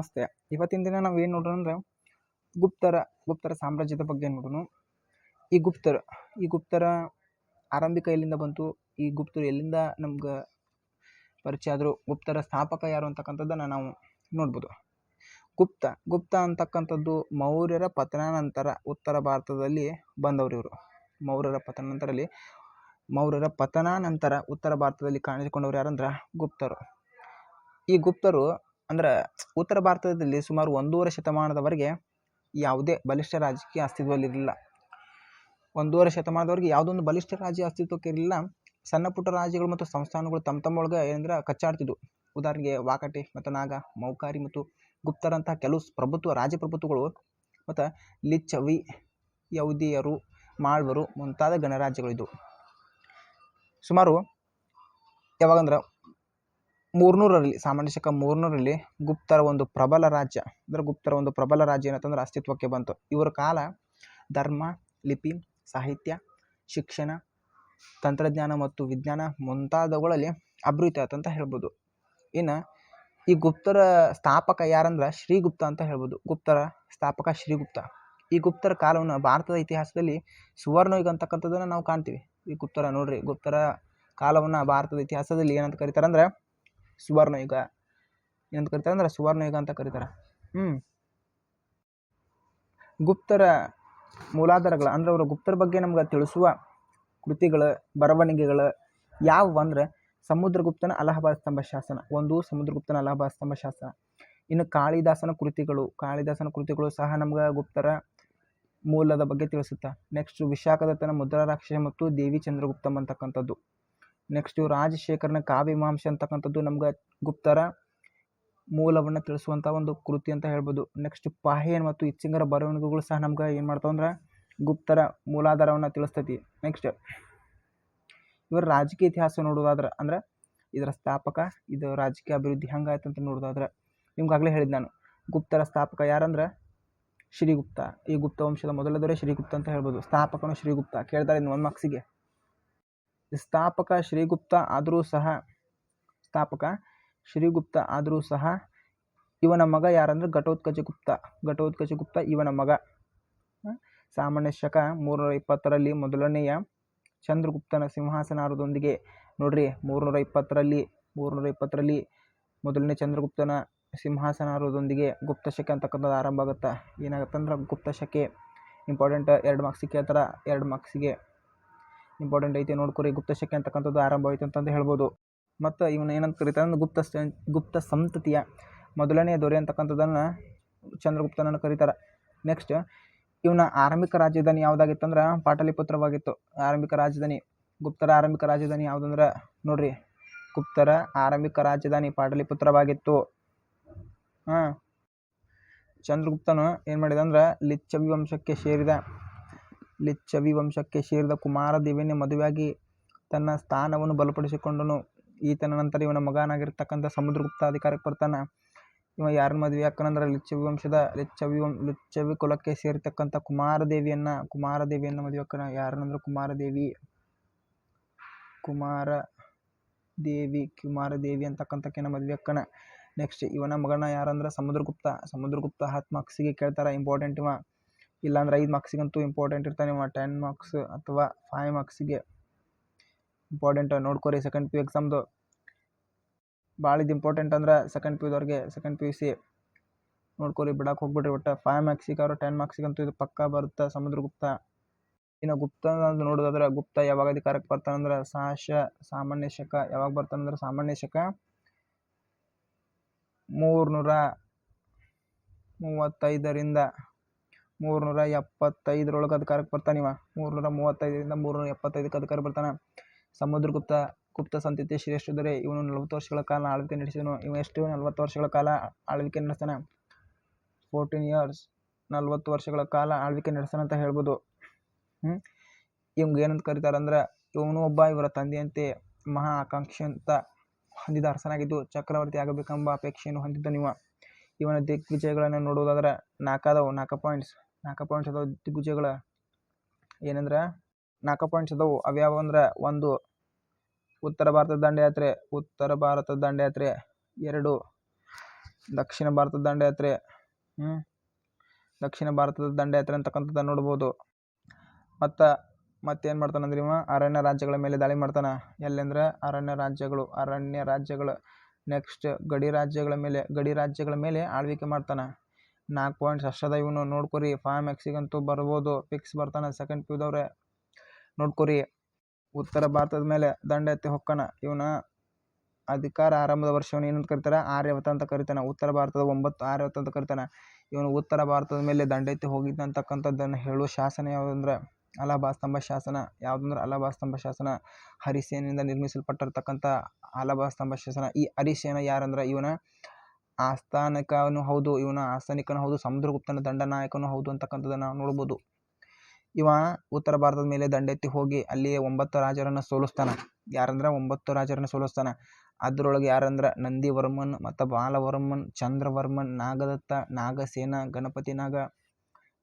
ನಮಸ್ತೆ ಇವತ್ತಿನ ದಿನ ನಾವು ಏನು ನೋಡೋಣ ಅಂದ್ರೆ ಗುಪ್ತರ ಗುಪ್ತರ ಸಾಮ್ರಾಜ್ಯದ ಬಗ್ಗೆ ನೋಡೋಣ. ಈ ಗುಪ್ತರ ಈ ಗುಪ್ತರ ಆರಂಭಿಕ ಎಲ್ಲಿಂದ ಬಂತು? ಈ ಗುಪ್ತರು ಎಲ್ಲಿಂದ ನಮ್ಗೆ ಪರಿಚಯ ಆದರು? ಗುಪ್ತರ ಸ್ಥಾಪಕ ಯಾರು ಅಂತಕ್ಕಂಥದ್ದನ್ನು ನಾವು ನೋಡ್ಬೋದು. ಗುಪ್ತ ಗುಪ್ತ ಅಂತಕ್ಕಂಥದ್ದು ಮೌರ್ಯರ ಪತನಾನಂತರ ಉತ್ತರ ಭಾರತದಲ್ಲಿ ಬಂದವರು ಇವರು. ಮೌರ್ಯರ ಪತನಾನಂತರಲ್ಲಿ, ಮೌರ್ಯರ ಪತನಾನಂತರ ಉತ್ತರ ಭಾರತದಲ್ಲಿ ಕಾಣಿಸಿಕೊಂಡವ್ರು ಯಾರಂದ್ರೆ ಗುಪ್ತರು. ಈ ಗುಪ್ತರು ಅಂದ್ರೆ ಉತ್ತರ ಭಾರತದಲ್ಲಿ ಸುಮಾರು ಒಂದೂವರೆ ಶತಮಾನದವರೆಗೆ ಯಾವುದೇ ಬಲಿಷ್ಠ ರಾಜಕೀಯ ಅಸ್ತಿತ್ವದಲ್ಲಿರಲಿಲ್ಲ ಒಂದೂವರೆ ಶತಮಾನದವರೆಗೆ ಯಾವುದೊಂದು ಬಲಿಷ್ಠ ರಾಜ್ಯ ಅಸ್ತಿತ್ವಕ್ಕೆ ಇರಲಿಲ್ಲ. ಸಣ್ಣ ಪುಟ್ಟ ರಾಜ್ಯಗಳು ಮತ್ತು ಸಂಸ್ಥಾನಗಳು ತಮ್ಮ ತಮ್ಮ ಒಳಗೆ ಏನಂದ್ರೆ ಕಚ್ಚಾಡ್ತಿದ್ವು. ಉದಾಹರಣೆಗೆ ವಾಕಟೆ ಮತ್ತು ನಾಗ, ಮೌಕಾರಿ ಮತ್ತು ಗುಪ್ತರಂತಹ ಕೆಲವು ಪ್ರಭುತ್ವ ರಾಜಪ್ರಭುತ್ವಗಳು ಮತ್ತು ಲಿಚ್ಚವಿ ಯೌದಿಯರು, ಮಾಳ್ವರು ಮುಂತಾದ ಗಣರಾಜ್ಯಗಳಿದ್ವು. ಸುಮಾರು ಯಾವಾಗಂದ್ರೆ ಮೂರ್ನೂರರಲ್ಲಿ, ಸಾಮಾನ್ಯ ಶಕ ಮೂರ್ನೂರಲ್ಲಿ ಗುಪ್ತರ ಒಂದು ಪ್ರಬಲ ರಾಜ್ಯ. ಅಂದರೆ ಗುಪ್ತರ ಒಂದು ಪ್ರಬಲ ರಾಜ್ಯ ಏನಂತಂದ್ರೆ ಅಸ್ತಿತ್ವಕ್ಕೆ ಬಂತು. ಇವರ ಕಾಲ ಧರ್ಮ, ಲಿಪಿ, ಸಾಹಿತ್ಯ, ಶಿಕ್ಷಣ, ತಂತ್ರಜ್ಞಾನ ಮತ್ತು ವಿಜ್ಞಾನ ಮುಂತಾದವುಗಳಲ್ಲಿ ಅಭಿವೃದ್ಧಿ ಆಯ್ತು ಅಂತ ಹೇಳ್ಬೋದು. ಇನ್ನು ಈ ಗುಪ್ತರ ಸ್ಥಾಪಕ ಯಾರಂದ್ರೆ? ಶ್ರೀಗುಪ್ತ ಅಂತ ಹೇಳ್ಬೋದು. ಗುಪ್ತರ ಸ್ಥಾಪಕ ಶ್ರೀಗುಪ್ತ. ಈ ಗುಪ್ತರ ಕಾಲವನ್ನು ಭಾರತದ ಇತಿಹಾಸದಲ್ಲಿ ಸುವರ್ಣಯುಗ ಅಂತಕ್ಕಂಥದ್ದನ್ನು ನಾವು ಕಾಣ್ತೀವಿ. ಈ ಗುಪ್ತರ ನೋಡ್ರಿ, ಗುಪ್ತರ ಕಾಲವನ್ನು ಭಾರತದ ಇತಿಹಾಸದಲ್ಲಿ ಏನಂತ ಕರಿತಾರಂದ್ರೆ ಸುವರ್ಣಯುಗ. ಏನಂತ ಕರಿತಾರೆ? ಅಂದ್ರೆ ಸುವರ್ಣಯುಗ ಅಂತ ಕರೀತಾರೆ. ಹ್ಞೂ ಗುಪ್ತರ ಮೂಲಾಧಾರಗಳು, ಅಂದ್ರೆ ಅವರ ಗುಪ್ತರ ಬಗ್ಗೆ ನಮ್ಗೆ ತಿಳಿಸುವ ಕೃತಿಗಳು, ಬರವಣಿಗೆಗಳು ಯಾವುವು ಅಂದ್ರೆ ಸಮುದ್ರಗುಪ್ತನ ಅಲಹಾಬಾದ್ ಸ್ತಂಭ ಶಾಸನ. ಒಂದು ಸಮುದ್ರಗುಪ್ತನ ಅಲಹಾಬಾದ್ ಸ್ತಂಭ ಶಾಸನ. ಇನ್ನು ಕಾಳಿದಾಸನ ಕೃತಿಗಳು ಕಾಳಿದಾಸನ ಕೃತಿಗಳು ಸಹ ನಮ್ಗೆ ಗುಪ್ತರ ಮೂಲದ ಬಗ್ಗೆ ತಿಳಿಸುತ್ತೆ. ನೆಕ್ಸ್ಟ್ ವಿಶಾಖದತ್ತನ ಮುದ್ರಾರಾಕ್ಷ ಮತ್ತು ದೇವಿ ಚಂದ್ರಗುಪ್ತಮ್ ಅಂತಕ್ಕಂಥದ್ದು. ನೆಕ್ಸ್ಟು ರಾಜಶೇಖರನ ಕಾವ್ಯಮಾಂಶ ಅಂತಕ್ಕಂಥದ್ದು ನಮ್ಗೆ ಗುಪ್ತರ ಮೂಲವನ್ನು ತಿಳಿಸುವಂಥ ಒಂದು ಕೃತಿ ಅಂತ ಹೇಳ್ಬೋದು. ನೆಕ್ಸ್ಟ್ ಪಾಹೇನ್ ಮತ್ತು ಇಚ್ಚಿಂಗರ ಬರವಣಿಗೆಗಳು ಸಹ ನಮ್ಗೆ ಏನು ಮಾಡ್ತಾವೆ ಅಂದ್ರೆ ಗುಪ್ತರ ಮೂಲಾಧಾರವನ್ನು ತಿಳಿಸ್ತೈತಿ. ನೆಕ್ಸ್ಟ್ ಇವರ ರಾಜಕೀಯ ಇತಿಹಾಸ ನೋಡೋದಾದ್ರೆ ಅಂದ್ರೆ ಇದರ ಸ್ಥಾಪಕ, ಇದು ರಾಜಕೀಯ ಅಭಿವೃದ್ಧಿ ಹೆಂಗಾಯ್ತು ಅಂತ ನೋಡೋದಾದ್ರೆ ನಿಮ್ಗಾಗಲೇ ಹೇಳಿದ್ದು ನಾನು. ಗುಪ್ತರ ಸ್ಥಾಪಕ ಯಾರಂದ್ರೆ? ಶ್ರೀಗುಪ್ತ. ಈ ಗುಪ್ತ ವಂಶದ ಮೊದಲ ದೊರೆ ಶ್ರೀಗುಪ್ತ ಅಂತ ಹೇಳ್ಬೋದು. ಸ್ಥಾಪಕನು ಶ್ರೀಗುಪ್ತ. ಕೇಳ್ತಾರೆ ಇನ್ನು ಒಂದು ಮಾರ್ಕ್ಸಿಗೆ ಸ್ಥಾಪಕ ಶ್ರೀಗುಪ್ತ ಆದರೂ ಸಹ, ಸ್ಥಾಪಕ ಶ್ರೀಗುಪ್ತ ಆದರೂ ಸಹ ಇವನ ಮಗ ಯಾರಂದ್ರೆ ಘಟೋತ್ಕಚ ಗುಪ್ತ. ಘಟೋತ್ಕಚ ಗುಪ್ತ ಇವನ ಮಗ. ಸಾಮಾನ್ಯ ಶಕ ಮೂರುನೂರ ಇಪ್ಪತ್ತರಲ್ಲಿ ಮೊದಲನೆಯ ಚಂದ್ರಗುಪ್ತನ ಸಿಂಹಾಸನಾರದೊಂದಿಗೆ. ನೋಡ್ರಿ, ಮೂರುನೂರ ಇಪ್ಪತ್ತರಲ್ಲಿ ಮೂರುನೂರ ಇಪ್ಪತ್ತರಲ್ಲಿ ಮೊದಲನೇ ಚಂದ್ರಗುಪ್ತನ ಸಿಂಹಾಸನಾರದೊಂದಿಗೆ ಗುಪ್ತ ಶಕೆ ಅಂತಕ್ಕಂಥದ್ದು ಆರಂಭ ಆಗುತ್ತೆ? ಏನಾಗುತ್ತೆ ಅಂದ್ರೆ ಗುಪ್ತ ಶಕೆ. ಇಂಪಾರ್ಟೆಂಟ್ ಎರಡು ಮಾರ್ಕ್ಸಿಗೆ ಕೇಳ್ತಾರೆ? ಎರಡು ಮಾರ್ಕ್ಸಿಗೆ ಇಂಪಾರ್ಟೆಂಟ್ ಐತೆ ನೋಡ್ಕೊರಿ, ಗುಪ್ತ ಶಕೆ ಅಂತಕ್ಕಂಥದ್ದು ಆರಂಭ ಆಯ್ತು ಅಂತಂದು ಹೇಳ್ಬೋದು. ಮತ್ತು ಇವನು ಏನಂತ ಕರಿತಾರೆ ಅಂದ್ರೆ ಗುಪ್ತ ಗುಪ್ತ ಸಂತತಿಯ ಮೊದಲನೆಯ ದೊರೆ ಅಂತಕ್ಕಂಥದ್ದನ್ನು ಚಂದ್ರಗುಪ್ತನನ್ನು ಕರೀತಾರೆ. ನೆಕ್ಸ್ಟ್ ಇವನ ಆರಂಭಿಕ ರಾಜಧಾನಿ ಯಾವುದಾಗಿತ್ತಂದ್ರೆ ಪಾಟಲಿಪುತ್ರವಾಗಿತ್ತು. ಆರಂಭಿಕ ರಾಜಧಾನಿ, ಗುಪ್ತರ ಆರಂಭಿಕ ರಾಜಧಾನಿ ಯಾವುದಂದ್ರೆ ನೋಡ್ರಿ, ಗುಪ್ತರ ಆರಂಭಿಕ ರಾಜಧಾನಿ ಪಾಟಲಿಪುತ್ರವಾಗಿತ್ತು. ಹಾಂ, ಚಂದ್ರಗುಪ್ತನು ಏನು ಮಾಡಿದ ಅಂದ್ರೆ ವಂಶಕ್ಕೆ ಸೇರಿದ ಲಿಚ್ಚವಿ ವಂಶಕ್ಕೆ ಸೇರಿದ ಕುಮಾರದೇವಿಯನ್ನೇ ಮದುವೆಯಾಗಿ ತನ್ನ ಸ್ಥಾನವನ್ನು ಬಲಪಡಿಸಿಕೊಂಡನು. ಈತನ ನಂತರ ಇವನ ಮಗನಾಗಿರ್ತಕ್ಕಂಥ ಸಮುದ್ರಗುಪ್ತ ಅಧಿಕಾರಕ್ಕೆ ಬರ್ತಾನೆ. ಇವ ಯಾರನ್ನ ಮದುವೆ ಯಾಕಂದ್ರೆ ಲಿಚ್ಚವಿ ವಂಶದ ಲಿಚ್ಚವಿ ಕುಲಕ್ಕೆ ಸೇರಿರ್ತಕ್ಕಂಥ ಕುಮಾರದೇವಿಯನ್ನು ಕುಮಾರದೇವಿಯನ್ನು ಮದುವೆ ಅಕ್ಕನ ಯಾರನ್ನಂದ್ರೆ ಕುಮಾರದೇವಿ ಕುಮಾರ ದೇವಿ ಕುಮಾರದೇವಿ ಅಂತಕ್ಕಂಥಕ್ಕೆನ ಮದುವೆ ಅಕ್ಕನ ನೆಕ್ಸ್ಟ್ ಇವನ ಮಗನ ಯಾರಂದ್ರೆ ಸಮುದ್ರಗುಪ್ತ. ಸಮುದ್ರಗುಪ್ತ ಆತ್ಮಕ್ಸಿಗೆ ಕೇಳ್ತಾರೆ. ಇಂಪಾರ್ಟೆಂಟ್ ಇವ. ಇಲ್ಲಾಂದ್ರೆ ಐದು ಮಾರ್ಕ್ಸಿಗಂತೂ ಇಂಪಾರ್ಟೆಂಟ್ ಇರ್ತಾನೆ ಇವ ಟೆನ್ ಮಾರ್ಕ್ಸ್ ಅಥವಾ ಫೈವ್ ಮಾರ್ಕ್ಸಿಗೆ ಇಂಪಾರ್ಟೆಂಟ್ ನೋಡ್ಕೊರಿ ಸೆಕೆಂಡ್ ಪಿ ಯು ಎಕ್ಸಾಮ್ದು ಭಾಳ ಇದು ಇಂಪಾರ್ಟೆಂಟ್ ಅಂದ್ರೆ ಸೆಕೆಂಡ್ ಪಿ ಯುದವ್ರಿಗೆ ಸೆಕೆಂಡ್ ಪಿ ಯು ಸಿ ನೋಡ್ಕೊರಿ ಬಿಡಕ್ಕೆ ಹೋಗ್ಬಿಡ್ರಿ ಒಟ್ಟು. ಫೈವ್ ಮಾರ್ಕ್ಸಿಗೆ ಅವ್ರು ಟೆನ್ ಮಾರ್ಕ್ಸಿಗಂತೂ ಇದು ಪಕ್ಕಾ ಬರುತ್ತೆ? ಸಮುದ್ರ ಗುಪ್ತ ಇನ್ನು ಗುಪ್ತ ಅಂತ ನೋಡೋದಾದ್ರೆ ಗುಪ್ತ ಯಾವಾಗ ಅಧಿಕಾರಕ್ಕೆ ಬರ್ತಾನಂದ್ರೆ ಸಾಹಸ ಸಾಮಾನ್ಯ ಶಕ, ಯಾವಾಗ ಬರ್ತಾನಂದ್ರೆ ಸಾಮಾನ್ಯ ಶಕ? ಮೂರ್ನೂರ ಮೂವತ್ತೈದರಿಂದ ಮೂರ್ನೂರ ಎಪ್ಪತ್ತೈದರೊಳಗೆ ಅಧಿಕಾರಕ್ಕೆ ಬರ್ತಾನಿವ ಮೂರ್ನೂರ ಮೂವತ್ತೈದರಿಂದ ಮೂರ್ನೂರ ಎಪ್ಪತ್ತೈದಕ್ಕೆ ಅಧಿಕಾರ ಬರ್ತಾನೆ. ಸಮುದ್ರಗುಪ್ತ ಗುಪ್ತ ಸಂತತಿ ಶ್ರೇಷ್ಠ ದೊರೆ ಇವನು ನಲವತ್ತು ವರ್ಷಗಳ ಕಾಲ ಆಳ್ವಿಕೆ ನಡೆಸಿದನು. ಇವ ಎಷ್ಟು ನಲವತ್ತು ವರ್ಷಗಳ ಕಾಲ ಆಳ್ವಿಕೆ ನಡೆಸ್ತಾನೆ. ಫೋರ್ಟೀನ್ ಇಯರ್ಸ್, ನಲ್ವತ್ತು ವರ್ಷಗಳ ಕಾಲ ಆಳ್ವಿಕೆ ನಡೆಸ್ತಾನೆ ಅಂತ ಹೇಳ್ಬೋದು. ಹ್ಞೂ ಇವಂಗೆ ಏನಂತ ಕರೀತಾರೆ ಅಂದ್ರೆ, ಇವನು ಒಬ್ಬ ಇವರ ತಂದೆಯಂತೆ ಮಹಾ ಆಕಾಂಕ್ಷೆ ಅಂತ ಹೊಂದಿದ ಅರಸನಾಗಿದ್ದು ಚಕ್ರವರ್ತಿ ಆಗಬೇಕೆಂಬ ಅಪೇಕ್ಷೆಯನ್ನು ಹೊಂದಿದ್ದನಿವ ಇವನ ದಿಗ್ವಿಜಯಗಳನ್ನು ನೋಡುವುದಾದ್ರೆ ನಾಲ್ಕಾದವು ನಾಲ್ಕು ಪಾಯಿಂಟ್ಸ್ ನಾಲ್ಕು ಪಾಯಿಂಟ್ಸ್ ಅದಾವೆ ಏನಂದ್ರೆ, ನಾಲ್ಕು ಪಾಯಿಂಟ್ಸ್ ಅದಾವು. ಅವ್ಯಾವು ಅಂದ್ರೆ, ಒಂದು ಉತ್ತರ ಭಾರತದ ದಂಡಯಾತ್ರೆ, ಉತ್ತರ ಭಾರತದ ದಂಡಯಾತ್ರೆ, ಎರಡು ದಕ್ಷಿಣ ಭಾರತದ ದಂಡಯಾತ್ರೆ ಹ್ಞೂ ದಕ್ಷಿಣ ಭಾರತದ ದಂಡಯಾತ್ರೆ ಅಂತಕ್ಕಂಥದ್ದು ನೋಡ್ಬೋದು. ಮತ್ತು, ಮತ್ತೇನು ಮಾಡ್ತಾನೆ ಅಂದ್ರೆ ಇವ? ಅರಣ್ಯ ರಾಜ್ಯಗಳ ಮೇಲೆ ದಾಳಿ ಮಾಡ್ತಾನೆ. ಎಲ್ಲೆಂದ್ರೆ? ಅರಣ್ಯ ರಾಜ್ಯಗಳು ಅರಣ್ಯ ರಾಜ್ಯಗಳು. ನೆಕ್ಸ್ಟ್ ಗಡಿ ರಾಜ್ಯಗಳ ಮೇಲೆ, ಗಡಿ ರಾಜ್ಯಗಳ ಮೇಲೆ ಆಳ್ವಿಕೆ ಮಾಡ್ತಾನೆ. ನಾಲ್ಕು ಪಾಯಿಂಟ್ಸ್ ಅಷ್ಟದ ಇವನು ನೋಡ್ಕೊರಿ ಫಾರ್ಮ್ ಎಕ್ಸಿಗಂತೂ ಬರ್ಬೋದು. ಫಿಕ್ಸ್ ಬರ್ತಾನೆ ಸೆಕೆಂಡ್ ಪಿದವ್ರೆ ನೋಡ್ಕೊರಿ. ಉತ್ತರ ಭಾರತದ ಮೇಲೆ ದಂಡ ಎತ್ತಿ ಹೊಕ್ಕನ. ಇವನ ಅಧಿಕಾರ ಆರಂಭದ ವರ್ಷವನ್ನು ಏನಂತ ಕರಿತಾರೆ? ಆರ್ಯವತ ಅಂತ ಕರಿತಾನೆ. ಉತ್ತರ ಭಾರತದ ಒಂಬತ್ತು ಆರ್ಯವತ ಅಂತ ಕರಿತಾನೆ. ಇವನು ಉತ್ತರ ಭಾರತದ ಮೇಲೆ ದಂಡೆತ್ತಿ ಹೋಗಿದ್ದಂತಕ್ಕಂಥದ್ದನ್ನು ಹೇಳುವ ಶಾಸನ ಯಾವುದಂದ್ರೆ ಅಲಹಾಬಾದ್ ಸ್ತಂಭ ಶಾಸನ. ಯಾವುದಂದ್ರೆ ಅಲಹಾಬಾದ್ ಸ್ತಂಭ ಶಾಸನ. ಹರಿಸೇನಿಂದ ನಿರ್ಮಿಸಲ್ಪಟ್ಟಿರ್ತಕ್ಕಂಥ ಅಲಹಾಬಾದ್ ಸ್ತಂಭ ಶಾಸನ. ಈ ಹರಿಸೇನ ಯಾರಂದ್ರೆ, ಇವನ ಆಸ್ಥಾನಿಕನು ಹೌದು, ಇವನ ಆಸ್ಥಾನಿಕನೂ ಹೌದು, ಸಮುದ್ರಗುಪ್ತನ ದಂಡನಾಯಕನು ಹೌದು ಅಂತಕ್ಕಂಥದ್ದನ್ನು ನಾವು ನೋಡ್ಬೋದು. ಇವ ಉತ್ತರ ಭಾರತದ ಮೇಲೆ ದಂಡೆತ್ತಿ ಹೋಗಿ ಅಲ್ಲಿ ಒಂಬತ್ತು ರಾಜರನ್ನು ಸೋಲಿಸ್ತಾನೆ. ಯಾರಂದ್ರೆ? ಒಂಬತ್ತು ರಾಜರನ್ನು ಸೋಲಿಸ್ತಾನೆ. ಅದರೊಳಗೆ ಯಾರಂದ್ರೆ? ನಂದಿವರ್ಮನ್, ಮತ್ತು ಬಾಲವರ್ಮನ್, ಚಂದ್ರವರ್ಮನ್, ನಾಗದತ್ತ, ನಾಗಸೇನ, ಗಣಪತಿ ನಾಗ,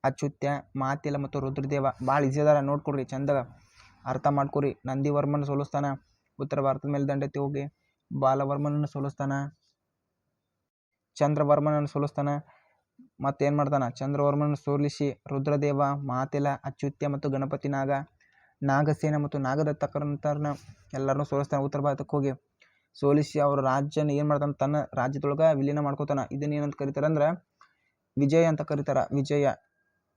ಅಚ್ಯುತ್ಯ, ಮಾತಿಲ ಮತ್ತು ರುದ್ರದೇವ. ಭಾಳ ಈಸಿ ನೋಡ್ಕೊಡ್ರಿ, ಚಂದಾಗ ಅರ್ಥ ಮಾಡ್ಕೊರಿ. ನಂದಿವರ್ಮನ್ ಸೋಲಿಸ್ತಾನೆ, ಉತ್ತರ ಭಾರತದ ಮೇಲೆ ದಂಡೆತ್ತಿ ಹೋಗಿ ಬಾಲವರ್ಮನನ್ನು ಸೋಲಿಸ್ತಾನೆ. ಚಂದ್ರವರ್ಮನನ್ನು ಸೋಲಿಸ್ತಾನೆ. ಏನು ಮಾಡ್ತಾನೆ? ಚಂದ್ರವರ್ಮನನ್ನು ಸೋಲಿಸಿ ರುದ್ರದೇವ, ಮಾತೆಲ, ಅಚ್ಯುತ್ಯ ಮತ್ತು ಗಣಪತಿ ನಾಗ, ನಾಗಸೇನ ಮತ್ತು ನಾಗದತ್ತಕ್ಕಂಥವ್ರನ್ನ ಎಲ್ಲರನ್ನೂ ಸೋಲಿಸ್ತಾನೆ ಉತ್ತರ ಭಾರತಕ್ಕೆ ಹೋಗಿ. ಸೋಲಿಸಿ ಅವರ ರಾಜ್ಯನ ಏನು ಮಾಡ್ತಾನೆ? ತನ್ನ ರಾಜ್ಯದೊಳಗೆ ವಿಲೀನ ಮಾಡ್ಕೋತಾನೆ. ಇದನ್ನ ಏನಂತ ಕರೀತಾರೆ ಅಂದ್ರೆ, ವಿಜಯ ಅಂತ ಕರೀತಾರೆ. ವಿಜಯ,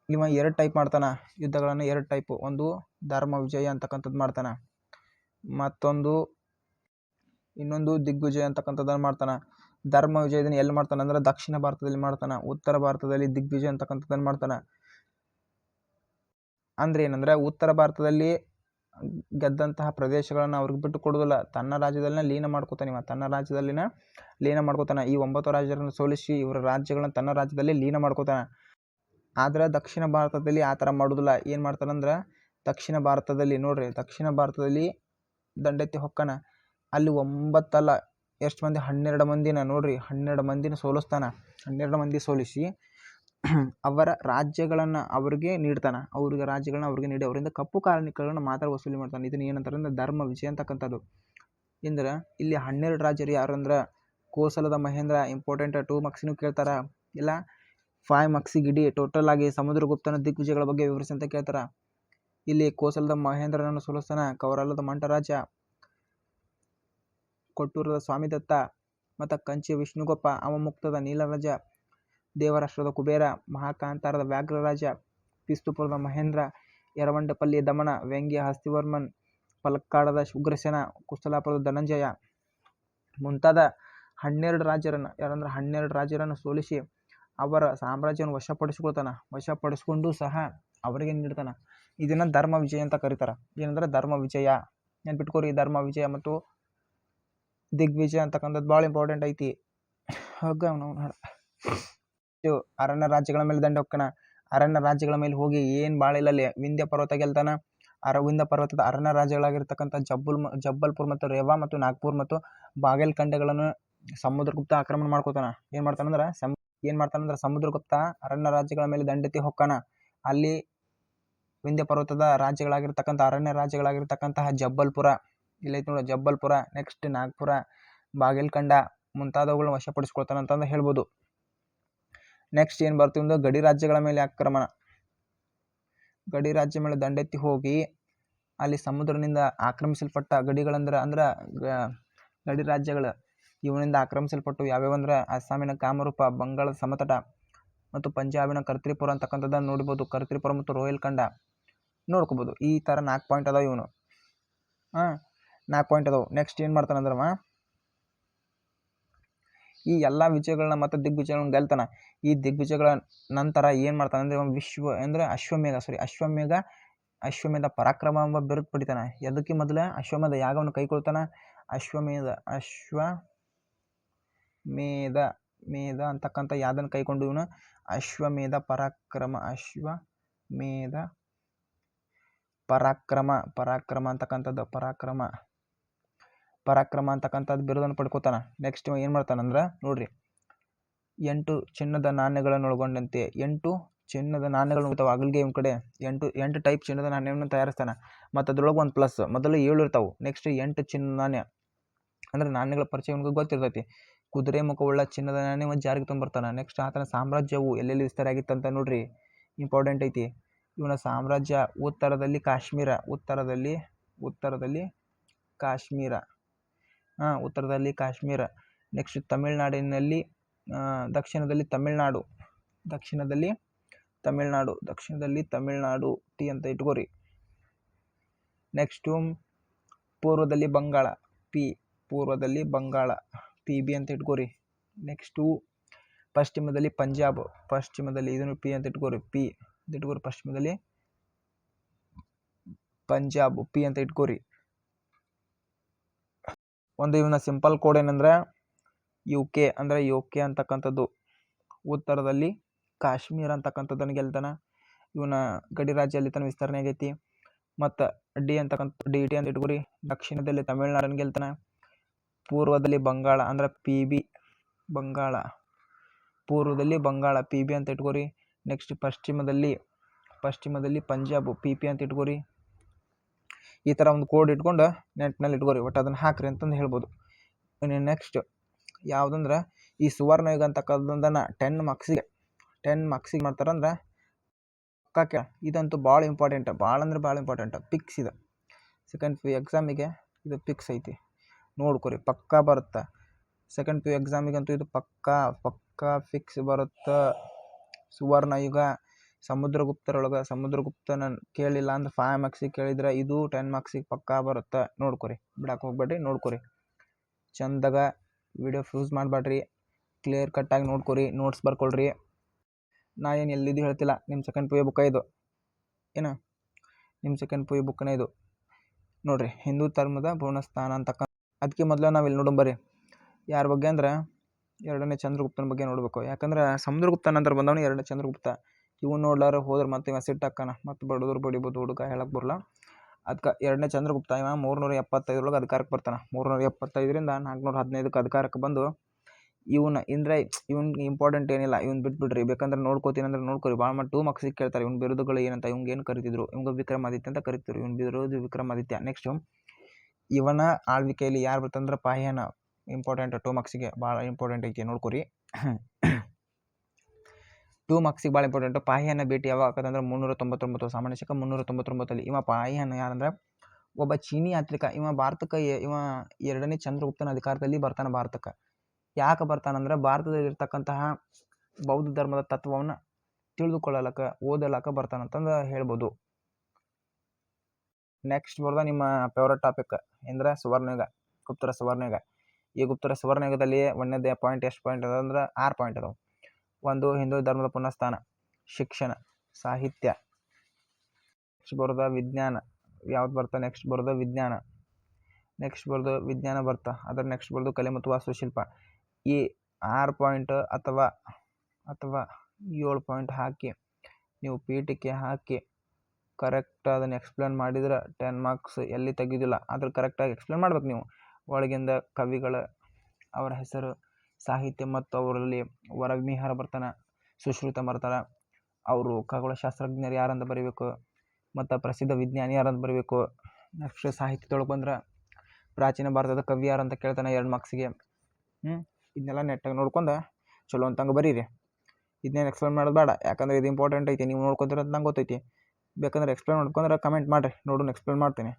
ಇವ ಎರಡು ಟೈಪ್ ಮಾಡ್ತಾನೆ. ಯುದ್ಧಗಳನ್ನು ಎರಡು ಟೈಪು ಒಂದು ಧರ್ಮ ವಿಜಯ ಅಂತಕ್ಕಂಥದ್ದು ಮಾಡ್ತಾನೆ. ಮತ್ತೊಂದು, ಇನ್ನೊಂದು ದಿಗ್ವಿಜಯ ಅಂತಕ್ಕಂಥದ್ದನ್ನು ಮಾಡ್ತಾನೆ. ಧರ್ಮ ವಿಜಯದನ್ನು ಎಲ್ಲಿ ಮಾಡ್ತಾನೆ ಅಂದ್ರೆ ದಕ್ಷಿಣ ಭಾರತದಲ್ಲಿ ಮಾಡ್ತಾನೆ, ಉತ್ತರ ಭಾರತದಲ್ಲಿ ದಿಗ್ವಿಜಯ ಅಂತಕ್ಕಂಥದ್ದನ್ನು ಮಾಡ್ತಾನೆ. ಅಂದ್ರೆ ಏನಂದ್ರೆ ಉತ್ತರ ಭಾರತದಲ್ಲಿ ಗೆದ್ದಂತಹ ಪ್ರದೇಶಗಳನ್ನು ಅವ್ರಿಗೆ ಬಿಟ್ಟು ಕೊಡೋದಿಲ್ಲ. ತನ್ನ ರಾಜ್ಯದಲ್ಲಿನ ಲೀನ ಮಾಡ್ಕೋತಾನೆ ಇವ, ತನ್ನ ರಾಜ್ಯದಲ್ಲಿನ ಲೀನ ಮಾಡ್ಕೋತಾನೆ. ಈ ಒಂಬತ್ತು ರಾಜ್ಯರನ್ನು ಸೋಲಿಸಿ ಇವರ ರಾಜ್ಯಗಳನ್ನ ತನ್ನ ರಾಜ್ಯದಲ್ಲಿ ಲೀನ ಮಾಡ್ಕೋತಾನೆ. ಆದ್ರೆ ದಕ್ಷಿಣ ಭಾರತದಲ್ಲಿ ಆ ಥರ ಮಾಡೋದಿಲ್ಲ. ಏನು ಮಾಡ್ತಾನಂದ್ರೆ ದಕ್ಷಿಣ ಭಾರತದಲ್ಲಿ ನೋಡ್ರಿ, ದಕ್ಷಿಣ ಭಾರತದಲ್ಲಿ ದಂಡೆತ್ತಿ ಹೊಕ್ಕನ. ಅಲ್ಲಿ ಒಂಬತ್ತಲ್ಲ ಎಷ್ಟು ಮಂದಿ? ಹನ್ನೆರಡು ಮಂದಿನ. ನೋಡ್ರಿ, ಹನ್ನೆರಡು ಮಂದಿನ ಸೋಲಿಸ್ತಾನೆ. ಹನ್ನೆರಡು ಮಂದಿ ಸೋಲಿಸಿ ಅವರ ರಾಜ್ಯಗಳನ್ನು ಅವ್ರಿಗೆ ನೀಡ್ತಾನೆ. ಅವ್ರಿಗೆ ರಾಜ್ಯಗಳನ್ನ ಅವ್ರಿಗೆ ನೀಡಿ, ಅವರಿಂದ ಕಪ್ಪು ಕಾರ್ಮಿಕರನ್ನು ಮಾತ್ರ ವಸೂಲಿ ಮಾಡ್ತಾನೆ. ಇದನ್ನ ಏನಂತಾರೆ ಅಂದ್ರೆ ಧರ್ಮ ವಿಜಯ ಅಂತಕ್ಕಂಥದ್ದು. ಎಂದ್ರೆ ಇಲ್ಲಿ ಹನ್ನೆರಡು ರಾಜರು ಯಾರು ಅಂದ್ರೆ? ಕೋಸಲದ ಮಹೇಂದ್ರ ಇಂಪಾರ್ಟೆಂಟ್ ಟೂ ಮಕ್ಸಿನೂ ಕೇಳ್ತಾರೆ. ಇಲ್ಲ ಫೈವ್ ಮಕ್ಸಿ ಗಿಡಿ ಟೋಟಲ್ ಆಗಿ ಸಮುದ್ರಗುಪ್ತನ ದಿಗ್ವಿಜಯಗಳ ಬಗ್ಗೆ ವಿವರಿಸಿ ಅಂತ ಕೇಳ್ತಾರೆ. ಇಲ್ಲಿ ಕೋಸಲದ ಮಹೇಂದ್ರನನ್ನು ಸೋಲಿಸ್ತಾನೆ, ಕೌರಲದ ಮಂಟರಾಜ ಕೊಟ್ಟೂರದ ಸ್ವಾಮಿದತ್ತ ಮತ್ತು ಕಂಚಿ ವಿಷ್ಣುಗೊಪ್ಪ, ಅವಮುಕ್ತದ ನೀಲರಾಜ, ದೇವರಾಷ್ಟ್ರದ ಕುಬೇರ, ಮಹಾಕಾಂತಾರದ ವ್ಯಾಘ್ರರಾಜ, ಪಿಸ್ತುಪುರದ ಮಹೇಂದ್ರ, ಯರವಂಡಪಲ್ಲಿ ದಮನ, ವ್ಯಂಗ್ಯ ಹಸ್ತಿವರ್ಮನ್, ಪಲಕ್ಕಾಡದ ಉಗ್ರಸೇನ, ಕುಸ್ತಲಾಪುರದ ಧನಂಜಯ. ಮುಂತಾದ ಹನ್ನೆರಡು ರಾಜರನ್ನು, ಯಾರಂದ್ರೆ ಹನ್ನೆರಡು ರಾಜರನ್ನು ಸೋಲಿಸಿ ಅವರ ಸಾಮ್ರಾಜ್ಯವನ್ನು ವಶಪಡಿಸ್ಕೊಳ್ತಾನೆ. ವಶಪಡಿಸ್ಕೊಂಡು ಸಹ ಅವರಿಗೆ ನೀಡ್ತಾನೆ. ಇದನ್ನು ಧರ್ಮ ವಿಜಯ ಅಂತ ಕರೀತಾರೆ. ಏನಂದ್ರೆ ಧರ್ಮ ವಿಜಯ. ನೆನ್ಪಿಟ್ಕೋರಿ, ಧರ್ಮ ವಿಜಯ ಮತ್ತು ದಿಗ್ವಿಜಯ ಅಂತಕ್ಕಂಥದ್ದು ಭಾಳ ಇಂಪಾರ್ಟೆಂಟ್ ಐತಿ. ಹಗ್ಗ ಇದು ಅರಣ್ಯ ರಾಜ್ಯಗಳ ಮೇಲೆ ದಂಡ ಹೊಕ್ಕನ. ಅರಣ್ಯ ರಾಜ್ಯಗಳ ಮೇಲೆ ಹೋಗಿ ಏನು ಭಾಳ ಇಲ್ಲ ಅಲ್ಲಿ. ವಿಂಧ್ಯ ಪರ್ವತ ಗೆಲ್ತಾನ. ಅರ ವಿಂಧ್ಯ ಪರ್ವತದ ಅರಣ್ಯ ರಾಜ್ಯಗಳಾಗಿರ್ತಕ್ಕಂಥ ಜಬ್ಬುಲ್ ಜಬ್ಬಲ್ಪುರ್ ಮತ್ತು ರೇವಾ ಮತ್ತು ನಾಗ್ಪುರ್ ಮತ್ತು ಬಾಗೇಲ್ಖಂಡಗಳನ್ನು ಸಮುದ್ರಗುಪ್ತ ಆಕ್ರಮಣ ಮಾಡ್ಕೋತಾನ. ಏನು ಮಾಡ್ತಾನಂದ್ರೆ? ಸಮ ಏನು ಮಾಡ್ತಾನಂದ್ರೆ? ಸಮುದ್ರಗುಪ್ತ ಅರಣ್ಯ ರಾಜ್ಯಗಳ ಮೇಲೆ ದಂಡೆತ್ತಿ ಹೊಕ್ಕಾನ. ಅಲ್ಲಿ ವಿಂಧ್ಯ ಪರ್ವತದ ರಾಜ್ಯಗಳಾಗಿರ್ತಕ್ಕಂಥ ಅರಣ್ಯ ರಾಜ್ಯಗಳಾಗಿರ್ತಕ್ಕಂತಹ ಜಬ್ಬಲ್ಪುರ ಇಲ್ಲೈತೆ ನೋಡಿ, ಜಬ್ಬಲ್ಪುರ ನೆಕ್ಸ್ಟ್ ನಾಗ್ಪುರ, ಬಾಗಿಲ್ಕಂಡ ಮುಂತಾದವುಗಳನ್ನ ವಶಪಡಿಸ್ಕೊಳ್ತಾನೆ ಅಂತಂದು ಹೇಳ್ಬೋದು. ನೆಕ್ಸ್ಟ್ ಏನು ಬರ್ತೀವಿ ಅಂದ್ರೆ ಗಡಿ ರಾಜ್ಯಗಳ ಮೇಲೆ ಆಕ್ರಮಣ. ಗಡಿ ರಾಜ್ಯ ಮೇಲೆ ದಂಡೆತ್ತಿ ಹೋಗಿ ಅಲ್ಲಿ ಸಮುದ್ರನಿಂದ ಆಕ್ರಮಿಸಲ್ಪಟ್ಟ ಗಡಿಗಳಂದ್ರೆ ಅಂದ್ರೆ ಗಡಿ ರಾಜ್ಯಗಳು ಇವನಿಂದ ಆಕ್ರಮಿಸಲ್ಪಟ್ಟು ಯಾವ್ಯಾವ ಅಂದ್ರೆ ಅಸ್ಸಾಮಿನ ಕಾಮರೂಪ ಬಂಗಾಳದ ಸಮತಟ ಮತ್ತು ಪಂಜಾಬಿನ ಕರ್ತ್ರಿಪುರ ಅಂತಕ್ಕಂಥದ್ದನ್ನು ನೋಡ್ಬೋದು. ಕರ್ತ್ರಿಪುರ ಮತ್ತು ರೋಯಲ್ ಕಂಡ ನೋಡ್ಕೋಬೋದು. ಈ ಥರ ನಾಲ್ಕು ಪಾಯಿಂಟ್ ಅದಾವ ಇವನು. ಹಾಂ ನಾಲ್ಕು ಪಾಯಿಂಟ್ ಅದಾವೆ. ನೆಕ್ಸ್ಟ್ ಏನು ಮಾಡ್ತಾನಂದ್ರೆ ಅವ ಈ ಎಲ್ಲ ವಿಜಯಗಳನ್ನ ಮತ್ತು ದಿಗ್ವಿಜಯಗಳನ್ನ ಗೆಲ್ತಾನೆ. ಈ ದಿಗ್ವಿಜಯಗಳ ನಂತರ ಏನು ಮಾಡ್ತಾನೆ ಅಂದರೆ ವಿಶ್ವ ಅಂದರೆ ಅಶ್ವಮೇಘ ಸಾರಿ ಅಶ್ವಮೇಘ ಅಶ್ವಮೇಧ ಪರಾಕ್ರಮ ಎಂಬ ಬಿರುದು ಪಡಿತಾನೆ. ಎದಕ್ಕೆ ಮೊದಲು? ಅಶ್ವಮೇಧ ಯಾಗವನ್ನು ಕೈಗೊಳ್ತಾನೆ ಅಶ್ವಮೇಧ ಅಶ್ವ ಮೇಧ ಮೇಧ ಅಂತಕ್ಕಂಥ ಯಾದನ್ನ ಕೈಕೊಂಡು ಇವನು ಅಶ್ವಮೇಧ ಪರಾಕ್ರಮ ಅಶ್ವ ಮೇಧ ಪರಾಕ್ರಮ ಪರಾಕ್ರಮ ಅಂತಕ್ಕಂಥದ್ದು. ಪರಾಕ್ರಮ. ಪರಾಕ್ರಮ ಅಂತಕ್ಕಂಥದ್ದು ಬಿರುದನ್ನು ಪಡ್ಕೋತಾನೆ. ನೆಕ್ಸ್ಟ್ ಏನು ಮಾಡ್ತಾನಂದ್ರೆ, ನೋಡ್ರಿ. ಎಂಟು ಚಿನ್ನದ ನಾಣ್ಯಗಳನ್ನು ಒಳಗೊಂಡಂತೆ ಎಂಟು ಚಿನ್ನದ ನಾಣ್ಯಗಳು ಇರ್ತಾವೆ ಅಗಲ್ಗೆ ಇವ್ನ ಕಡೆ. ಎಂಟು ಎಂಟು ಟೈಪ್ ಚಿನ್ನದ ನಾಣ್ಯವನ್ನು ತಯಾರಿಸ್ತಾನೆ. ಮತ್ತು ಅದ್ರೊಳಗೆ ಒಂದು ಪ್ಲಸ್ ಮೊದಲು ಏಳು ಇರ್ತಾವೆ. ನೆಕ್ಸ್ಟ್ ಎಂಟು ಚಿನ್ನದ ನಾಣ್ಯ. ಅಂದ್ರೆ ನಾಣ್ಯಗಳ ಪರಿಚಯ ಇವ್ನಿಗೆ ಗೊತ್ತಿರ್ತೈತಿ. ಕುದುರೆ ಮುಖವುಳ್ಳ ಚಿನ್ನದ ನಾಣ್ಯವ ಜಾರಿಗೆ ತೊಗೊಂಬರ್ತಾನೆ ನೆಕ್ಸ್ಟ್ ಆತನ ಸಾಮ್ರಾಜ್ಯವು ಎಲ್ಲೆಲ್ಲಿ ವಿಸ್ತಾರ ಆಗಿತ್ತಂತ ನೋಡ್ರಿ. ಇಂಪಾರ್ಟೆಂಟ್ ಐತಿ. ಇವನ ಸಾಮ್ರಾಜ್ಯ ಉತ್ತರದಲ್ಲಿ ಕಾಶ್ಮೀರ, ಉತ್ತರದಲ್ಲಿ ಉತ್ತರದಲ್ಲಿ ಕಾಶ್ಮೀರ. ಉತ್ತರದಲ್ಲಿ ಕಾಶ್ಮೀರ ನೆಕ್ಸ್ಟ್ ತಮಿಳುನಾಡಿನಲ್ಲಿ ದಕ್ಷಿಣದಲ್ಲಿ ತಮಿಳುನಾಡು ದಕ್ಷಿಣದಲ್ಲಿ ತಮಿಳುನಾಡು ದಕ್ಷಿಣದಲ್ಲಿ ತಮಿಳುನಾಡು, ಟಿ ಅಂತ ಇಟ್ಕೋರಿ. ನೆಕ್ಸ್ಟು ಪೂರ್ವದಲ್ಲಿ ಬಂಗಾಳ ಪಿ ಪೂರ್ವದಲ್ಲಿ ಬಂಗಾಳ ಪಿ ಬಿ ಅಂತ ಇಟ್ಕೋರಿ. ನೆಕ್ಸ್ಟು ಪಶ್ಚಿಮದಲ್ಲಿ ಪಂಜಾಬ್, ಪಶ್ಚಿಮದಲ್ಲಿ ಇದನ್ನು ಪಿ ಅಂತ ಇಟ್ಕೋರಿ. ಪಿ ಅಂತ ಇಟ್ಕೋರಿ, ಪಶ್ಚಿಮದಲ್ಲಿ ಪಂಜಾಬ್ ಪಿ ಅಂತ ಇಟ್ಕೋರಿ. ಒಂದು ಇವನ ಸಿಂಪಲ್ ಕೋಡ್ ಏನಂದ್ರೆ ಯು ಕೆ ಅಂದರೆ ಯು ಕೆ ಅಂತಕ್ಕಂಥದ್ದು. ಉತ್ತರದಲ್ಲಿ ಕಾಶ್ಮೀರ ಅಂತಕ್ಕಂಥದ್ದನ್ನು ಗೆಲ್ತಾನ ಇವನ ಗಡಿ ರಾಜ್ಯ ಅಲ್ಲಿ ತನ ವಿಸ್ತರಣೆ ಆಗೈತಿ. ಮತ್ತು ಡಿ ಅಂತಕ್ಕಂಥ ಡಿ ಟಿ ಅಂತ ಇಟ್ಕೋರಿ, ದಕ್ಷಿಣದಲ್ಲಿ ತಮಿಳ್ನಾಡನ್ನು ಗೆಲ್ತಾನ ಪೂರ್ವದಲ್ಲಿ ಬಂಗಾಳ ಅಂದ್ರೆ ಪಿ ಬಿ ಬಂಗಾಳ. ಪೂರ್ವದಲ್ಲಿ ಬಂಗಾಳ ಪಿ ಬಿ ಅಂತ ಇಟ್ಕೋರಿ. ನೆಕ್ಸ್ಟ್ ಪಶ್ಚಿಮದಲ್ಲಿ ಪಶ್ಚಿಮದಲ್ಲಿ ಪಂಜಾಬ್ ಪಿ ಪಿ ಅಂತ ಇಟ್ಕೋರಿ. ಈ ಥರ ಒಂದು ಕೋಡ್ ಇಟ್ಕೊಂಡು ನೆಟ್ನಲ್ಲಿ ಇಟ್ಕೋರಿ ಬಟ್ ಅದನ್ನು ಹಾಕ್ರಿ ಅಂತಂದು ಹೇಳ್ಬೋದು. ನೆಕ್ಸ್ಟ್ ಯಾವುದಂದ್ರೆ ಈ ಸುವರ್ಣ ಯುಗ ಅಂತಕ್ಕಂಥದ್ದನ್ನು ಟೆನ್ ಮಾರ್ಕ್ಸಿಗೆ ಟೆನ್ ಮಾರ್ಕ್ಸಿಗೆ ಮಾಡ್ತಾರಂದ್ರೆ ಕಾಕೆ ಇದಂತೂ ಭಾಳ ಇಂಪಾರ್ಟೆಂಟ್ ಭಾಳ ಅಂದ್ರೆ ಭಾಳ ಇಂಪಾರ್ಟೆಂಟ್ ಪಿಕ್ಸ್ ಇದು. ಸೆಕೆಂಡ್ ಪಿ ಎಕ್ಸಾಮಿಗೆ ಇದು ಪಿಕ್ಸ್ ಐತಿ. ನೋಡ್ಕೊರಿ, ಪಕ್ಕಾ ಬರುತ್ತೆ. ಸೆಕೆಂಡ್ ಪಿ ಯು ಎಕ್ಸಾಮಿಗಂತೂ ಇದು ಪಕ್ಕಾ ಪಕ್ಕಾ ಫಿಕ್ಸ್ ಬರುತ್ತೆ. ಸುವರ್ಣಯುಗ ಸಮುದ್ರಗುಪ್ತರೊಳಗೆ ಸಮುದ್ರಗುಪ್ತನ ಕೇಳಿಲ್ಲ ಅಂದ್ರೆ ಫೈವ್ ಮಾರ್ಕ್ಸಿಗೆ ಕೇಳಿದ್ರೆ ಇದು ಟೆನ್ ಮಾರ್ಕ್ಸಿಗೆ ಪಕ್ಕಾ ಬರುತ್ತೆ? ನೋಡ್ಕೊರಿ. ಬಿಡಕ್ಕೆ ಹೋಗ್ಬೇಡ್ರಿ, ನೋಡ್ಕೊರಿ. ಚಂದಾಗ ವಿಡಿಯೋ ಫ್ಯೂಸ್ ಮಾಡಬೇಡ್ರಿ ಕ್ಲಿಯರ್ ಕಟ್ಟಾಗಿ ನೋಡ್ಕೊರಿ ನೋಟ್ಸ್ ಬರ್ಕೊಳ್ರಿ. ನಾ ಏನು ಎಲ್ಲಿದ್ದು ಹೇಳ್ತಿಲ್ಲ ನಿಮ್ಮ ಸೆಕೆಂಡ್ ಪಿ ಯು ಬುಕ್ಕ ಇದು ಏನು? ನಿಮ್ಮ ಸೆಕೆಂಡ್ ಪಿ ಯು ಬುಕ್ಕನೇ ಇದು. ನೋಡ್ರಿ, ಹಿಂದೂ ಧರ್ಮದ ಪೂರ್ಣಸ್ಥಾನ ಅಂತಕ್ಕ ಅದಕ್ಕೆ ಮೊದಲು ನಾವು ಇಲ್ಲಿ ನೋಡೋಣ ಬರ್ರಿ? ಯಾರ ಬಗ್ಗೆ ಅಂದ್ರೆ, ಎರಡನೇ ಚಂದ್ರಗುಪ್ತನ ಬಗ್ಗೆ ನೋಡಬೇಕು. ಯಾಕಂದ್ರೆ ಸಮುದ್ರಗುಪ್ತನ ನಂತರ ಬಂದವನು ಎರಡನೇ ಚಂದ್ರಗುಪ್ತ. ಇವನು ನೋಡ್ಲಾರ ಹೋದ್ರೆ ಮತ್ತೆ ಇವ ಹಾಕೋಣ ಮತ್ತು ಬಡದ್ರು ಬಡಿಬೋದು ಹುಡುಗ ಹೇಳಕ್ಕೆ ಬರಲ್ಲ. ಅದಕ್ಕೆ ಎರಡನೇ ಚಂದ್ರಗುಪ್ತ ಇವ ಮೂರ್ನೂರ ಎಪ್ಪತ್ತೈದರೊಳಗೆ ಅಧಿಕಾರಕ್ಕೆ ಬರ್ತಾನೆ. ಮೂರ್ನೂರ ಎಪ್ಪತ್ತೈದರಿಂದ ನಾಲ್ಕುನೂರ ಹದಿನೈದಕ್ಕೆ ಅಧಿಕಾರಕ್ಕೆ ಬಂದು ಇವನ್ನ ಇಂದ್ರೆ ಇವ್ನಿಗೆ ಇಂಪಾರ್ಟೆಂಟ್ ಏನಿಲ್ಲ, ಇವ್ನು ಬಿಟ್ಬಿಡ್ರಿ. ಬೇಕಂದ್ರೆ ನೋಡ್ಕೋತೀನಿ ಅಂದ್ರೆ ನೋಡ್ಕೊರಿ. ಭಾಳ ಮಾಡಿ ಟೂ ಮಾರ್ಕ್ಸಿಗೆ ಕೇಳ್ತಾರೆ. ಇವ್ನ ಬಿರುದುಗಳು ಏನಂತ ಇವ್ಗೆ ಏನು ಕರಿತಿದ್ರು? ಇವ್ಗೆ ವಿಕ್ರಮಾದಿತ್ಯ ಅಂತ ಕರಿತಿದ್ರು. ಇವ್ನ ಬಿರುದು ವಿಕ್ರಮಾದಿತ್ಯ. ನೆಕ್ಸ್ಟು ಇವನ ಆಳ್ವಿಕೆಯಲ್ಲಿ ಯಾರು ಬರ್ತಂದ್ರೆ ಪಾಹ್ಯನ ಇಂಪಾರ್ಟೆಂಟ್ ಟೂ ಮಾರ್ಕ್ಸಿಗೆ ಭಾಳ ಇಂಪಾರ್ಟೆಂಟ್ ಐತಿ. ನೋಡ್ಕೊರಿ. ಟೂ ಮಾರ್ಕ್ಸಿಗೆ ಭಾಳ ಇಂಪಾರ್ಟೆಂಟು ಪಾಯಿಯನ್ನು ಭೇಟಿ ಯಾವಾಗ ಹಾಕೋದಂದ್ರೆ ಮುನ್ನೂರ ತೊಂಬತ್ತೊಂಬತ್ತು ಸಾಮಾನ್ಯ ಶಕ ಮುನ್ನೂರ ತೊಂಬತ್ತೊಂಬತ್ತಲ್ಲಿ ಇವ ಪಾಯಿಯನ್ನು ಯಾರಂದ್ರೆ, ಒಬ್ಬ ಚೀನಿ ಯಾತ್ರಿಕ ಇವ ಭಾರತಕ್ಕೆ ಇವ ಎರಡನೇ ಚಂದ್ರಗುಪ್ತನ ಅಧಿಕಾರದಲ್ಲಿ ಬರ್ತಾನೆ ಭಾರತಕ್ಕೆ. ಯಾಕೆ ಬರ್ತಾನಂದ್ರೆ ಭಾರತದಲ್ಲಿ ಇರ್ತಕ್ಕಂತಹ ಬೌದ್ಧ ಧರ್ಮದ ತತ್ವವನ್ನು ತಿಳಿದುಕೊಳ್ಳಲಕ್ಕ ಓದಲಕ್ಕ ಬರ್ತಾನಂತಂದು ಹೇಳ್ಬೋದು. ನೆಕ್ಸ್ಟ್ ಬರ್ದ ನಿಮ್ಮ ಫೇವ್ರೆಟ್ ಟಾಪಿಕ್ ಅಂದ್ರೆ ಸುವರ್ಣಯುಗ, ಗುಪ್ತರ ಸುವರ್ಣಯುಗ. ಈ ಗುಪ್ತರ ಸುವರ್ಣಯುಗದಲ್ಲಿ ಒಂದೇ ಪಾಯಿಂಟ್ ಎಷ್ಟು ಪಾಯಿಂಟ್ ಅದ ಅಂದ್ರೆ, ಆರು ಪಾಯಿಂಟ್ ಅದಾವೆ. ಒಂದು ಹಿಂದೂ ಧರ್ಮದ ಪುನಃಸ್ಥಾನ. ಶಿಕ್ಷಣ, ಸಾಹಿತ್ಯ. ನೆಕ್ಸ್ಟ್ ಬರೋದ ವಿಜ್ಞಾನ. ಯಾವ್ದು ಬರ್ತಾ? ನೆಕ್ಸ್ಟ್ ಬರೋದು ವಿಜ್ಞಾನ. ನೆಕ್ಸ್ಟ್ ಬರೋದು ವಿಜ್ಞಾನ ಬರ್ತಾ. ಅದರ ನೆಕ್ಸ್ಟ್ ಬರೋದು ಕಲೆ ಮತ್ತು ವಾಸ್ತುಶಿಲ್ಪ. ಈ ಆರು ಪಾಯಿಂಟ್ ಅಥವಾ ಅಥವಾ ಏಳು ಪಾಯಿಂಟ್ ಹಾಕಿ, ನೀವು ಪೀಠಿಕೆ ಹಾಕಿ ಕರೆಕ್ಟ್ ಅದನ್ನು ಎಕ್ಸ್ಪ್ಲೇನ್ ಮಾಡಿದ್ರೆ ಟೆನ್ ಮಾರ್ಕ್ಸ್ ಎಲ್ಲಿ ತೆಗೆಯೋದಿಲ್ಲ ಆದ್ರೆ ಕರೆಕ್ಟಾಗಿ ಎಕ್ಸ್ಪ್ಲೇನ್ ಮಾಡ್ಬೇಕು ನೀವು. ಒಳಗಿಂದ ಕವಿಗಳ, ಅವರ ಹೆಸರು ಸಾಹಿತ್ಯ ಮತ್ತು ಅವರಲ್ಲಿ ವರವಿಹಾರ ಬರ್ತಾನೆ, ಸುಶ್ರುತ ಬರ್ತಾರೆ ಅವರು ಖಗೋಳಶಾಸ್ತ್ರಜ್ಞರು ಯಾರಂತ ಬರೀಬೇಕು ಮತ್ತು ಪ್ರಸಿದ್ಧ ವಿಜ್ಞಾನಿ ಯಾರಂತ ಬರೀಬೇಕು? ನೆಕ್ಸ್ಟ್ ಸಾಹಿತ್ಯದೊಳಗೆ ಬಂದ್ರೆ ಪ್ರಾಚೀನ ಭಾರತದ ಕವಿ ಯಾರಂತ ಕೇಳ್ತಾನೆ ಎರಡು ಮಾರ್ಕ್ಸಿಗೆ. ಇದನ್ನೆಲ್ಲ ನೆಟ್ಟಾಗಿ ನೋಡ್ಕೊಂಡು ಚಲೋ ಅಂತಂಗೆ ಬರೀರಿ. ಇದನ್ನೇನು ಎಕ್ಸ್ಪ್ಲೇನ್ ಮಾಡೋದು ಬೇಡ, ಯಾಕಂದ್ರೆ ಇದು ಇಂಪಾರ್ಟೆಂಟ್ ಐತಿ, ನೀವು ನೋಡ್ಕೊತೀರ ಅಂತ ನಂಗೆ ಗೊತ್ತೈತಿ. ಬೇಕಂದ್ರೆ ಎಕ್ಸ್ಪ್ಲೇನ್ ಮಾಡ್ಕೊಂಡ್ರೆ ಕಮೆಂಟ್ ಮಾಡಿರಿ, ನೋಡೋಣ ಎಕ್ಸ್ಪ್ಲೇನ್ ಮಾಡ್ತೀನಿ.